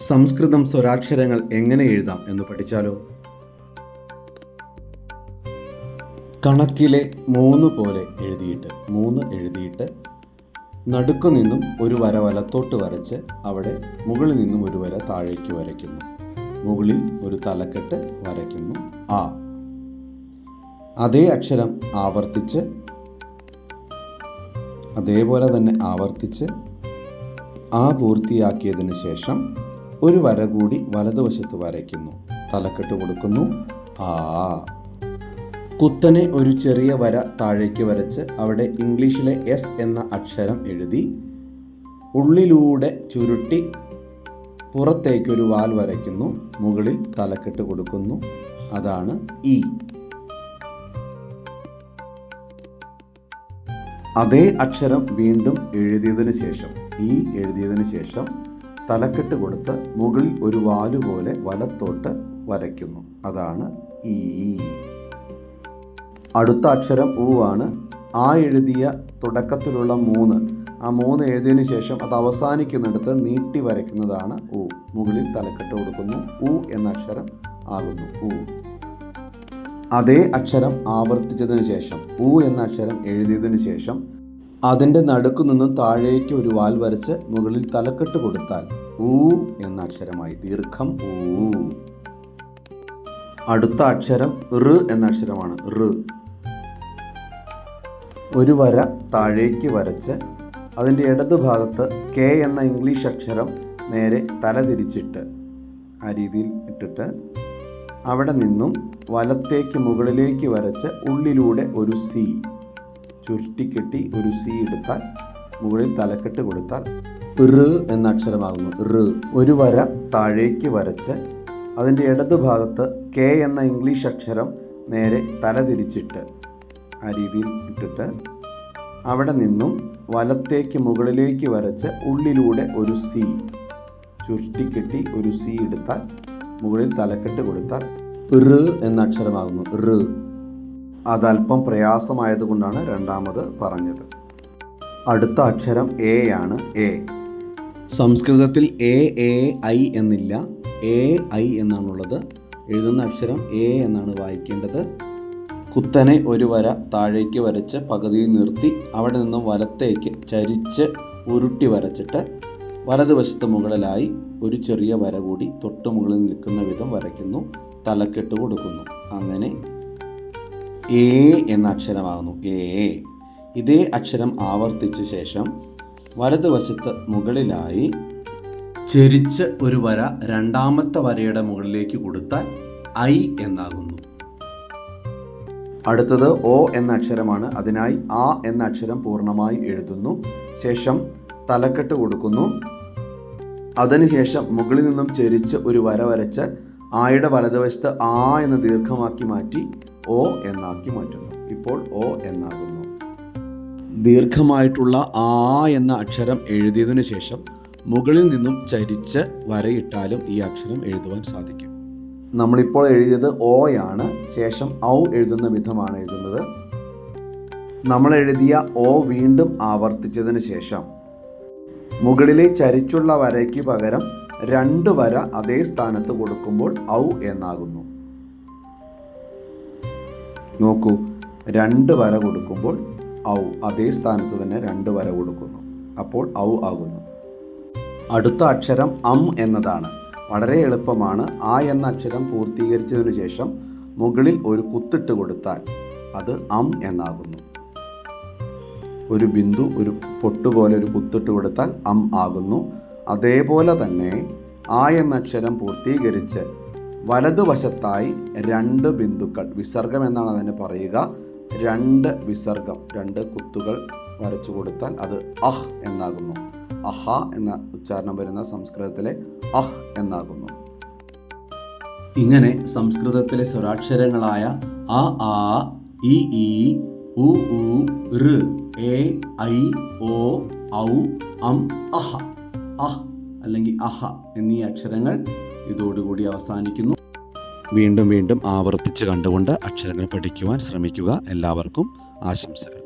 സംസ്കൃതം സ്വരാക്ഷരങ്ങൾ എങ്ങനെ എഴുതാം എന്ന് പഠിച്ചാലോ? കണക്കിലെ മൂന്ന് പോലെ എഴുതിയിട്ട് മൂന്ന് എഴുതിയിട്ട് നടുക്കു നിന്നും ഒരു വര വലത്തോട്ട് വരച്ച് അവിടെ മുകളിൽ നിന്നും ഒരു വര താഴേക്ക് വരയ്ക്കുന്നു. മുകളിൽ ഒരു തലക്കെട്ട് വരയ്ക്കുന്നു. ആ. അതേ അക്ഷരം ആവർത്തിച്ച് അതേപോലെ തന്നെ ആവർത്തിച്ച് ആ പൂർത്തിയാക്കിയതിന് ശേഷം ഒരു വര കൂടി വലതുവശത്ത് വരയ്ക്കുന്നു. തലക്കെട്ട് കൊടുക്കുന്നു. ആ. കുത്തനെ ഒരു ചെറിയ വര താഴേക്ക് വരച്ച് അവിടെ ഇംഗ്ലീഷിലെ എസ് എന്ന അക്ഷരം എഴുതി ഉള്ളിലൂടെ ചുരുട്ടി പുറത്തേക്കൊരു വാൽ വരയ്ക്കുന്നു. മുകളിൽ തലക്കെട്ട് കൊടുക്കുന്നു. അതാണ് ഇ. അതേ അക്ഷരം വീണ്ടും എഴുതിയതിനു ശേഷം ഈ എഴുതിയതിനു ശേഷം തലക്കെട്ട് കൊടുത്ത് മുകളിൽ ഒരു വാൽ പോലെ വലത്തോട്ട് വരയ്ക്കുന്നു. അതാണ് ഈ. അടുത്ത അക്ഷരം ഊ ആണ്. ആ എഴുതിയ തുടക്കത്തിലുള്ള മൂന്ന്. ആ മൂന്ന് എഴുതിയതിനു ശേഷം അത് അവസാനിക്കുന്നിടത്ത് നീട്ടി വരയ്ക്കുന്നതാണ് ഊ. മുകളിൽ തലക്കെട്ട് കൊടുക്കുന്നു. ഊ എന്ന അക്ഷരം ആകുന്നു. ഊ. അതേ അക്ഷരം ആവർത്തിച്ചതിന് ശേഷം ഊ എന്ന അക്ഷരം എഴുതിയതിനു ശേഷം അതിന്റെ നടുക്കു നിന്നും താഴേക്ക് ഒരു വാൽ വരച്ച് മുകളിൽ തലക്കെട്ട് കൊടുത്താൽ ഊ എന്ന അക്ഷരമായി ദീർഘം ഊ. അടുത്ത അക്ഷരം ഋ എന്ന അക്ഷരമാണ് ഋ. ഒരു വര താഴേക്ക് വരച്ച് അതിന്റെ ഇടതു ഭാഗത്ത് കെ എന്ന ഇംഗ്ലീഷ് അക്ഷരം നേരെ തലതിരിച്ചിട്ട് ആ രീതിയിൽ ഇട്ടിട്ട് അവിടെ നിന്നും വലത്തേക്ക് മുകളിലേക്ക് വരച്ച് ഉള്ളിലൂടെ ഒരു സി. ചുരുട്ടിക്കെട്ടി ഒരു സി എടുത്താൽ മുകളിൽ തലക്കെട്ട് കൊടുത്താൽ ഋ എന്ന അക്ഷരമാകുന്നു. ഋ. ഒരു വര താഴേക്ക് വരച്ച് അതിന്റെ ഇടതു ഭാഗത്ത് കെ എന്ന ഇംഗ്ലീഷ് അക്ഷരം നേരെ തലതിരിച്ചിട്ട് ആ രീതിയിൽ ഇട്ടിട്ട് അവിടെ നിന്നും വലത്തേക്ക് മുകളിലേക്ക് വരച്ച് ഉള്ളിലൂടെ ഒരു സി ചുരുട്ടിക്കെട്ടി ഒരു സി എടുത്താൽ മുകളിൽ തലക്കെട്ട് കൊടുത്താൽ ഋ എന്ന അക്ഷരമാകുന്നു. ഋ. അതല്പം പ്രയാസമായതുകൊണ്ടാണ് രണ്ടാമത് പറഞ്ഞത്. അടുത്ത അക്ഷരം എ ആണ്. എ. സംസ്കൃതത്തിൽ എ എ ഐ എന്നില്ല. എ ഐ എന്നാണുള്ളത്. എഴുതുന്ന അക്ഷരം എ എന്നാണ് വായിക്കേണ്ടത്. കുത്തനെ ഒരു വര താഴേക്ക് വരച്ച് പകുതിയിൽ നിർത്തി അവിടെ നിന്നും വലത്തേക്ക് ചരിച്ച് ഉരുട്ടി വരച്ചിട്ട് വലതുവശത്ത് മുകളിലായി ഒരു ചെറിയ വര കൂടി തൊട്ടു മുകളിൽ നിൽക്കുന്ന വിധം വരയ്ക്കുന്നു. തലക്കെട്ട് കൊടുക്കുന്നു. അങ്ങനെ എ എന്ന അക്ഷരമാകുന്നു. എ ഇതേ അക്ഷരം ആവർത്തിച്ച ശേഷം വലതുവശത്ത് മുകളിലായി ചെരിച്ച് ഒരു വര രണ്ടാമത്തെ വരയുടെ മുകളിലേക്ക് കൊടുത്താൽ ഐ എന്നാകുന്നു. അടുത്തത് ഒ എന്ന അക്ഷരമാണ്. അതിനായി ആ എന്ന അക്ഷരം പൂർണമായി എഴുതുന്നു. ശേഷം തലക്കെട്ട് കൊടുക്കുന്നു. അതിനുശേഷം മുകളിൽ നിന്നും ചെരിച്ച് ഒരു വര വരച്ച് ആയുടെ വലതുവശത്ത് ആ എന്ന് ദീർഘമാക്കി മാറ്റി ഓ എന്നാക്കി മാറ്റുന്നു. ഇപ്പോൾ ഓ എന്നാകുന്നു. ദീർഘമായിട്ടുള്ള ആ എന്ന അക്ഷരം എഴുതിയതിനു ശേഷം മുകളിൽ നിന്നും ചരിച്ച് വരയിട്ടാലും ഈ അക്ഷരം എഴുതുവാൻ സാധിക്കും. നമ്മളിപ്പോൾ എഴുതിയത് ഓ ആണ്. ശേഷം ഔ എഴുതുന്ന വിധമാണ് എഴുതുന്നത്. നമ്മൾ എഴുതിയ ഓ വീണ്ടും ആവർത്തിച്ചതിന് ശേഷം മുകളിലെ ചരിച്ചുള്ള വരയ്ക്ക് പകരം രണ്ട് വര അതേ സ്ഥാനത്ത് കൊടുക്കുമ്പോൾ ഔ എന്നാകുന്നു. നോക്കൂ രണ്ട് വര കൊടുക്കുമ്പോൾ ഔ അതേ സ്ഥാനത്ത് തന്നെ രണ്ട് വര കൊടുക്കുന്നു. അപ്പോൾ ഔ ആകുന്നു. അടുത്ത അക്ഷരം അം എന്നതാണ്. വളരെ എളുപ്പമാണ്. ആ എന്ന അക്ഷരം പൂർത്തീകരിച്ചതിനു ശേഷം മുകളിൽ ഒരു കുത്തിട്ട് കൊടുത്താൽ അത് അം എന്നാകുന്നു. ഒരു ബിന്ദു ഒരു പൊട്ടുപോലെ ഒരു കുത്തിട്ട് കൊടുത്താൽ അം ആകുന്നു. അതേപോലെ തന്നെ ആ എന്ന അക്ഷരം പൂർത്തീകരിച്ച് വലതുവശത്തായി രണ്ട് ബിന്ദുക്കൾ വിസർഗം എന്നാണ് അതിനെ പറയുക. രണ്ട് വിസർഗം രണ്ട് കുത്തുകൾ വരച്ചു കൊടുത്താൽ അത് അഹ് എന്നാകുന്നു. അഹ എന്ന ഉച്ചാരണം വരുന്ന സംസ്കൃതത്തിലെ അഹ് എന്നാകുന്നു. ഇങ്ങനെ സംസ്കൃതത്തിലെ സ്വരാക്ഷരങ്ങളായ അ ആ ഇ ഇ ഉ ഉ ഋ എ ഐ ഓ ഔ അം അഹ. അഹ് അല്ലെങ്കിൽ അഹ എന്നീ അക്ഷരങ്ങൾ ഇതോടുകൂടി അവസാനിക്കുന്നു. വീണ്ടും വീണ്ടും ആവർത്തിച്ച് കണ്ടുകൊണ്ട് അക്ഷരങ്ങൾ പഠിക്കുവാൻ ശ്രമിക്കുക. എല്ലാവർക്കും ആശംസകൾ.